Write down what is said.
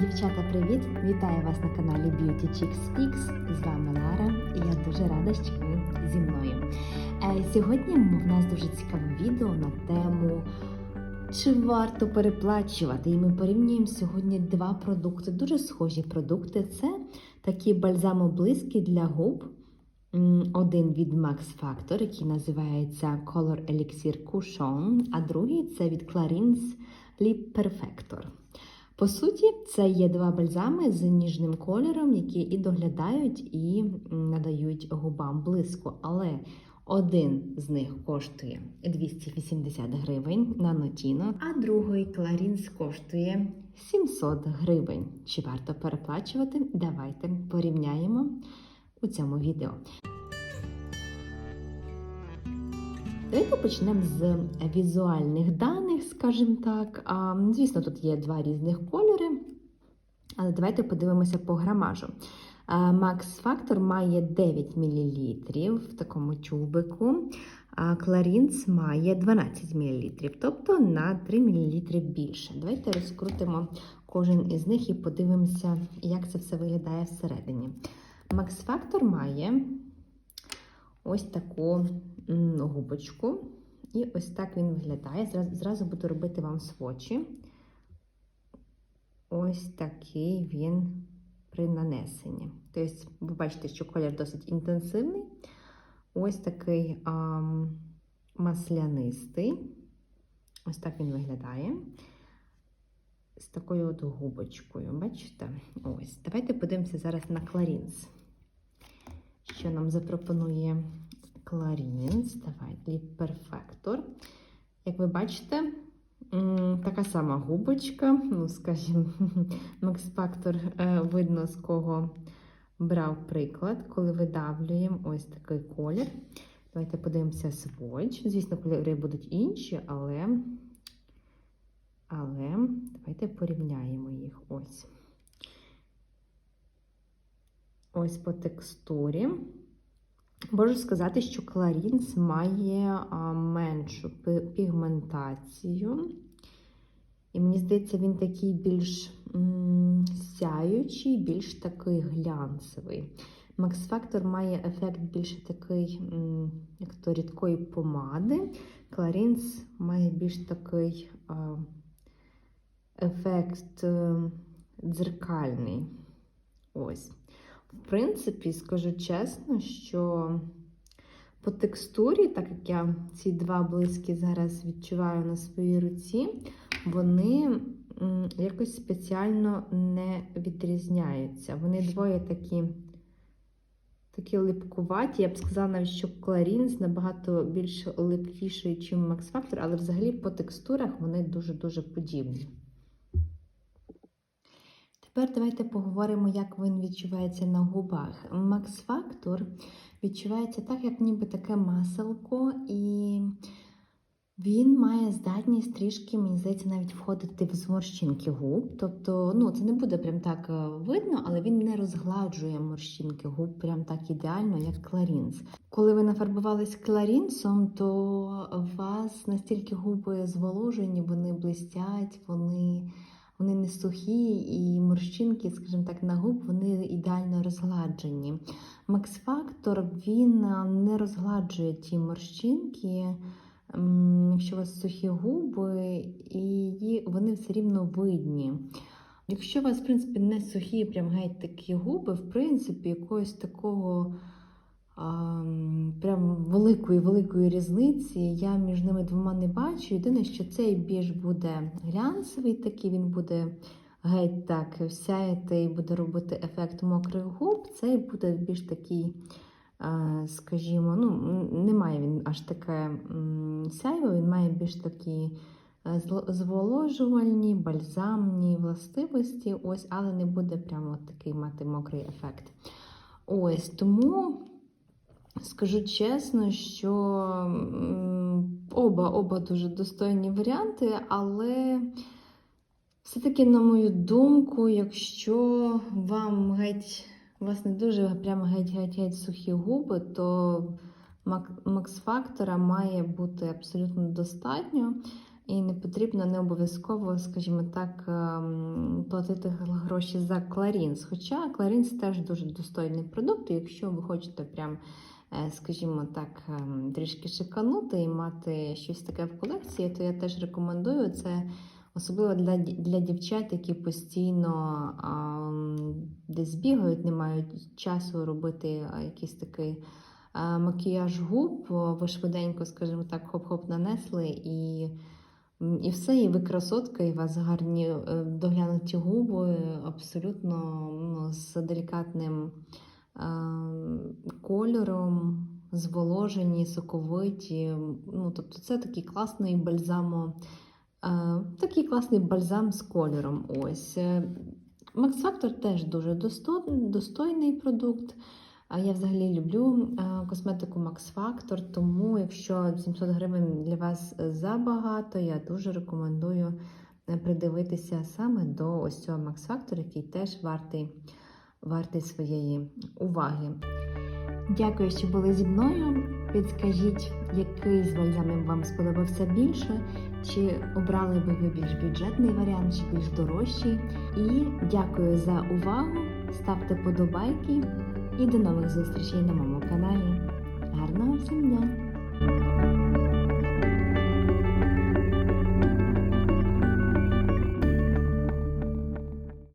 Дівчата, привіт! Вітаю вас на каналі Beauty Chicks Speaks. З вами Лара, і я дуже рада, що ви зі мною. Е, Сьогодні в нас дуже цікаве відео на тему. Чи варто переплачувати? І ми порівнюємо сьогодні два продукти, дуже схожі продукти. Це такі бальзамоблиски для губ. Один від Max Factor, який називається Color Elixir Cushion, а другий це від Clarins Lip Perfector. По суті, це є два бальзами з ніжним кольором, які і доглядають, і надають губам блиску. Але один з них коштує 280 гривень на Notino, а другий Clarins коштує 700 гривень. Чи варто переплачувати? Давайте порівняємо у цьому відео. Давайте почнемо з візуальних даних, скажімо так. Звісно, тут є два різних кольори, але давайте подивимося по грамажу. Max Factor має 9 мл в такому тюбику, а Clarins має 12 мл, тобто на 3 мл більше. Давайте розкрутимо кожен із них і подивимося, як це все виглядає всередині. Max Factor має ось таку губочку. І ось так він виглядає. Зразу, зразу буду робити вам свочі. Ось такий він при нанесенні. Тобто, ви бачите, що колір досить інтенсивний. Ось такий ам, маслянистий. Ось так він виглядає. З такою от губочкою. Бачите? Ось. Давайте подивимося зараз на Clarins. Що нам запропонує Clarins. Давай, Lip Perfector. Як ви бачите, така сама губочка. Ну, скажімо, Factor е, видно, з кого брав приклад, коли видавлюємо ось такий колір. Давайте подивимося сводч. Звісно, кольори будуть інші, але, але давайте порівняємо їх. Ось. Ось по текстурі. Можу сказати, що Clarins має меншу пігментацію. І мені здається, він такий більш сяючий, більш такий глянцевий. Max Factor має ефект більше такий, як то рідкої помади. Clarins має більш такий ефект е, дзеркальний. Ось. В принципі, скажу чесно, що по текстурі, так як я ці два блиски зараз відчуваю на своїй руці, вони якось спеціально не відрізняються. Вони двоє такі, такі липкуваті. Я б сказала, навіть, що Clarins набагато більш липкіший, ніж Max Factor, але взагалі по текстурах вони дуже-дуже подібні. Тепер давайте поговоримо, як він відчувається на губах. Factor відчувається так, як ніби таке маселко, і він має здатність трішки, мені здається, навіть входити в зморщинки губ. Тобто, ну, це не буде прям так е, видно, але він не розгладжує морщинки губ прям так ідеально, як Clarins. Коли ви нафарбувались кларінсом, то у вас настільки губи зволожені, вони блистять, вони вони не сухі, і морщинки, скажімо так, на губ вони ідеально розгладжені. Factor він не розгладжує ті морщинки, якщо у вас сухі губи, і вони все рівно видні. Якщо у вас, в принципі, не сухі, прям геть такі губи, в принципі, якогось такого прям великої великої різниці я між ними двома не бачу. Єдине, що цей більш буде глянцевий, такий він буде геть так сяяти і буде робити ефект мокрих губ. Цей буде більш такий, скажімо, ну, м, немає він аж таке сяйво, він має більш такі е, зволожувальні, бальзамні властивості, ось, але не буде прямо такий мати мокрий ефект. Ось тому. Скажу чесно, що оба, оба дуже достойні варіанти, але все-таки, на мою думку, якщо вам геть, у вас не дуже прямо геть-геть-геть сухі губи, то Макс Фактора має бути абсолютно достатньо. І не потрібно не обов'язково, скажімо так, ем, платити гроші за Кларінс. Хоча Кларінс теж дуже достойний продукт. І якщо ви хочете прям, скажімо так, ем, трішки шиканути і мати щось таке в колекції, то я теж рекомендую це. Особливо для, для дівчат, які постійно ам, десь бігають, не мають часу робити а, якийсь такий а, макіяж губ. Ви швиденько, скажімо так, хоп-хоп нанесли і, і все, і ви красотка, і вас гарні е, доглянуті губи, абсолютно ну, з делікатним кольором, зволожені, соковиті. Ну, тобто це такий класний бальзамо. Е, Такий класний бальзам з кольором. Ось. Max Factor теж дуже достойний продукт. Я взагалі люблю е, косметику Max Factor, тому якщо 700 гривень для вас забагато, я дуже рекомендую е, придивитися саме до ось цього Max Factor, який теж вартий, вартий своєї уваги. Дякую, що були зі мною. Підскажіть, який з бальзамів вам сподобався більше, чи обрали би ви більш бюджетний варіант, чи більш дорожчий. І дякую за увагу. Ставте подобайки і до нових зустрічей на моєму каналі. Гарного всім дня!